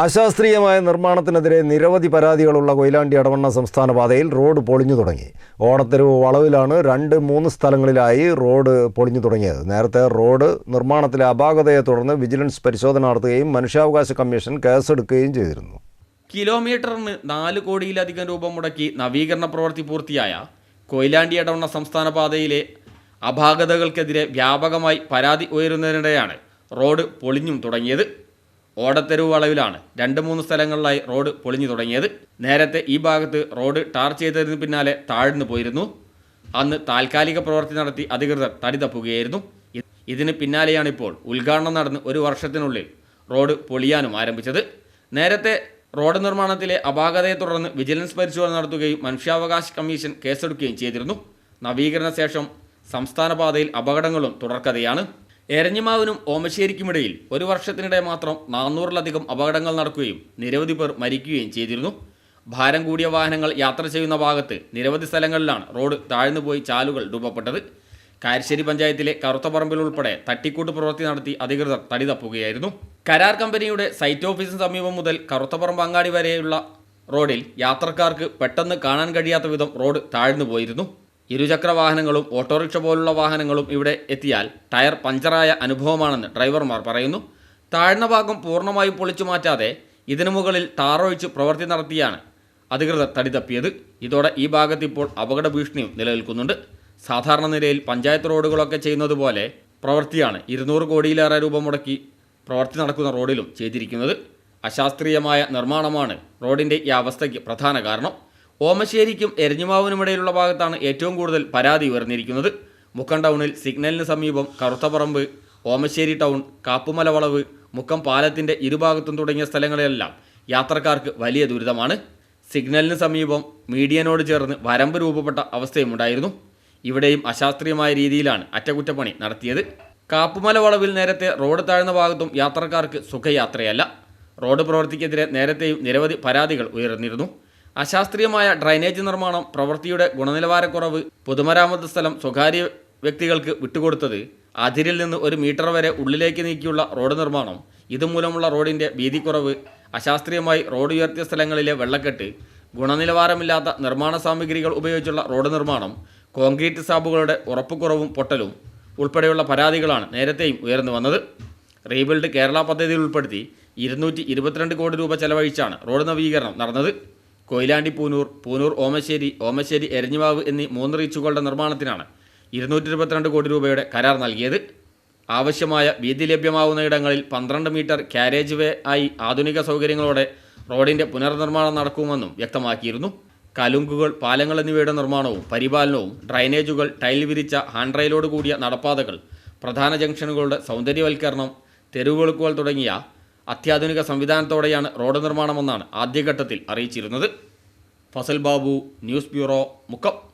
അശാസ്ത്രീയമായ നിർമ്മാണത്തിനെതിരെ നിരവധി പരാതികളുള്ള കൊയിലാണ്ടി അടവണ്ണ സംസ്ഥാന പാതയിൽ റോഡ് പൊളിഞ്ഞു തുടങ്ങി. ഓണത്തെരുവ് വളവിലാണ് രണ്ട് മൂന്ന് സ്ഥലങ്ങളിലായി റോഡ് പൊളിഞ്ഞു തുടങ്ങിയത്. നേരത്തെ റോഡ് നിർമ്മാണത്തിലെ അപാകതയെ തുടർന്ന് വിജിലൻസ് പരിശോധന നടത്തുകയും മനുഷ്യാവകാശ കമ്മീഷൻ കേസെടുക്കുകയും ചെയ്തിരുന്നു. കിലോമീറ്ററിന് നാല് കോടിയിലധികം രൂപ മുടക്കി നവീകരണ പ്രവൃത്തി പൂർത്തിയായ കൊയിലാണ്ടി അടവണ്ണ സംസ്ഥാന പാതയിലെ അപാകതകൾക്കെതിരെ വ്യാപകമായി പരാതി ഉയരുന്നതിനിടെയാണ് റോഡ് പൊളിഞ്ഞും തുടങ്ങിയത്. ഓടത്തെരുവ് വളവിലാണ് രണ്ട് മൂന്ന് സ്ഥലങ്ങളിലായി റോഡ് പൊളിഞ്ഞു തുടങ്ങിയത്. നേരത്തെ ഈ ഭാഗത്ത് റോഡ് ടാർ ചെയ്തതിന് പിന്നാലെ താഴ്ന്നു പോയിരുന്നു. അന്ന് താൽക്കാലിക പ്രവൃത്തി നടത്തി അധികൃതർ തടി തപ്പുകയായിരുന്നു ഇതിന് പിന്നാലെയാണ് ഇപ്പോൾ ഉദ്ഘാടനം നടന്ന് ഒരു വർഷത്തിനുള്ളിൽ റോഡ് പൊളിയാനും ആരംഭിച്ചത്. നേരത്തെ റോഡ് നിർമ്മാണത്തിലെ അപാകതയെ തുടർന്ന് വിജിലൻസ് പരിശോധന നടത്തുകയും മനുഷ്യാവകാശ കമ്മീഷൻ കേസെടുക്കുകയും ചെയ്തിരുന്നു. നവീകരണ ശേഷം സംസ്ഥാന പാതയിൽ അപകടങ്ങളും തുടർക്കഥയാണ്. എരഞ്ഞിമാവിനും ഓമശ്ശേരിക്കുമിടയിൽ ഒരു വർഷത്തിനിടെ മാത്രം നാനൂറിലധികം അപകടങ്ങൾ നടക്കുകയും നിരവധി പേർ മരിക്കുകയും ചെയ്തിരുന്നു. ഭാരം കൂടിയ വാഹനങ്ങൾ യാത്ര ചെയ്യുന്ന ഭാഗത്ത് നിരവധി സ്ഥലങ്ങളിലാണ് റോഡ് താഴ്ന്നുപോയി ചാലുകൾ രൂപപ്പെട്ടത്. കാരശ്ശേരി പഞ്ചായത്തിലെ കറുത്തപ്പറമ്പിൽ ഉൾപ്പെടെ തട്ടിക്കൂട്ട് പ്രവൃത്തി നടത്തി അധികൃതർ തടിതപ്പുകയായിരുന്നു കരാർ കമ്പനിയുടെ സൈറ്റ് ഓഫീസിന് സമീപം മുതൽ കറുത്തപ്പറമ്പ് അങ്ങാടി വരെയുള്ള റോഡിൽ യാത്രക്കാർക്ക് പെട്ടെന്ന് കാണാൻ കഴിയാത്ത വിധം റോഡ് താഴ്ന്നു പോയിരുന്നു ഇരുചക്ര വാഹനങ്ങളും ഓട്ടോറിക്ഷ പോലുള്ള വാഹനങ്ങളും ഇവിടെ എത്തിയാൽ ടയർ പഞ്ചറായ അനുഭവമാണെന്ന് ഡ്രൈവർമാർ പറയുന്നു. താഴ്ന്ന ഭാഗം പൂർണമായും പൊളിച്ചു മാറ്റാതെ ഇതിനു മുകളിൽ ടാറൊഴിച്ച് പ്രവൃത്തി നടത്തിയാണ് അധികൃതർ തടിതപ്പിയത് ഇതോടെ ഈ ഭാഗത്ത് ഇപ്പോൾ അപകട ഭീഷണിയും നിലനിൽക്കുന്നുണ്ട്. സാധാരണ നിലയിൽ പഞ്ചായത്ത് റോഡുകളൊക്കെ ചെയ്യുന്നത് പോലെ പ്രവൃത്തിയാണ് ഇരുന്നൂറ് കോടിയിലേറെ രൂപ മുടക്കി പ്രവൃത്തി നടക്കുന്ന റോഡിലും ചെയ്തിരിക്കുന്നത്. അശാസ്ത്രീയമായ നിർമ്മാണമാണ് റോഡിന്റെ ഈ അവസ്ഥയ്ക്ക് പ്രധാന കാരണം. ഓമശ്ശേരിക്കും എരഞ്ഞിമാവിനുമിടയിലുള്ള ഭാഗത്താണ് ഏറ്റവും കൂടുതൽ പരാതി ഉയർന്നിരിക്കുന്നത്. മുക്കം ടൗണിൽ സിഗ്നലിന് സമീപം കറുത്തപ്പറമ്പ് ഓമശ്ശേരി ടൗൺ കാപ്പുമല വളവ് മുക്കം പാലത്തിന്റെ ഇരുഭാഗത്തും തുടങ്ങിയ സ്ഥലങ്ങളിലെല്ലാം യാത്രക്കാർക്ക് വലിയ ദുരിതമാണ്. സിഗ്നലിന് സമീപം മീഡിയനോട് ചേർന്ന് വരമ്പ് രൂപപ്പെട്ട അവസ്ഥയുമുണ്ടായിരുന്നു. ഇവിടെയും അശാസ്ത്രീയമായ രീതിയിലാണ് അറ്റകുറ്റപ്പണി നടത്തിയത്. കാപ്പുമല വളവിൽ നേരത്തെ റോഡ് താഴ്ന്ന ഭാഗത്തും യാത്രക്കാർക്ക് സുഖയാത്രയല്ല. റോഡ് പ്രവൃത്തിക്കെതിരെ നേരത്തെയും നിരവധി പരാതികൾ ഉയർന്നിരുന്നു. അശാസ്ത്രീയമായ ഡ്രൈനേജ് നിർമ്മാണം പ്രവൃത്തിയുടെ ഗുണനിലവാരക്കുറവ് പൊതുമരാമത്ത് സ്ഥലം സ്വകാര്യ വ്യക്തികൾക്ക് വിട്ടുകൊടുത്തത് അതിരിൽ നിന്ന് ഒരു മീറ്റർ വരെ ഉള്ളിലേക്ക് നീക്കിയുള്ള റോഡ് നിർമ്മാണം ഇതുമൂലമുള്ള റോഡിന്റെ വീതിക്കുറവ് അശാസ്ത്രീയമായി റോഡ് ഉയർത്തിയ സ്ഥലങ്ങളിലെ വെള്ളക്കെട്ട് ഗുണനിലവാരമില്ലാത്ത നിർമ്മാണ സാമഗ്രികൾ ഉപയോഗിച്ചുള്ള റോഡ് നിർമ്മാണം കോൺക്രീറ്റ് സാബുകളുടെ ഉറപ്പുകുറവും പൊട്ടലും ഉൾപ്പെടെയുള്ള പരാതികളാണ് നേരത്തെയും ഉയർന്നു വന്നത്. റീബിൽഡ് കേരള പദ്ധതിയിൽ ഉൾപ്പെടുത്തി ഇരുന്നൂറ്റി കോടി രൂപ ചെലവഴിച്ചാണ് റോഡ് നവീകരണം നടന്നത്. കൊയിലാണ്ടി പൂനൂർ പൂനൂർ ഓമശ്ശേരി ഓമശ്ശേരി എരഞ്ഞിമാവ് എന്നീ മൂന്ന് റീച്ചുകളുടെ നിർമ്മാണത്തിനാണ് ഇരുന്നൂറ്റി ഇരുപത്തിരണ്ട് കോടി രൂപയുടെ കരാർ നൽകിയത്. ആവശ്യമായ വീതി ലഭ്യമാവുന്ന ഇടങ്ങളിൽ പന്ത്രണ്ട് മീറ്റർ കാരേജ് വേ ആയി ആധുനിക സൗകര്യങ്ങളോടെ റോഡിന്റെ പുനർനിർമ്മാണം നടക്കുമെന്നും വ്യക്തമാക്കിയിരുന്നു. കലുങ്കുകൾ പാലങ്ങൾ എന്നിവയുടെ നിർമ്മാണവും പരിപാലനവും ഡ്രൈനേജുകൾ ടൈൽ വിരിച്ച ഹാൻഡ് റെയിലോട് കൂടിയ നടപ്പാതകൾ പ്രധാന ജംഗ്ഷനുകളുടെ സൗന്ദര്യവൽക്കരണം തെരുവുവിളക്കുകൾ തുടങ്ങിയ അത്യാധുനിക സംവിധാനത്തോടെയാണ് റോഡ് നിർമ്മാണമെന്നാണ് ആദ്യഘട്ടത്തിൽ അറിയിച്ചിരുന്നത്. Fazal Babu news bureau Mukkam.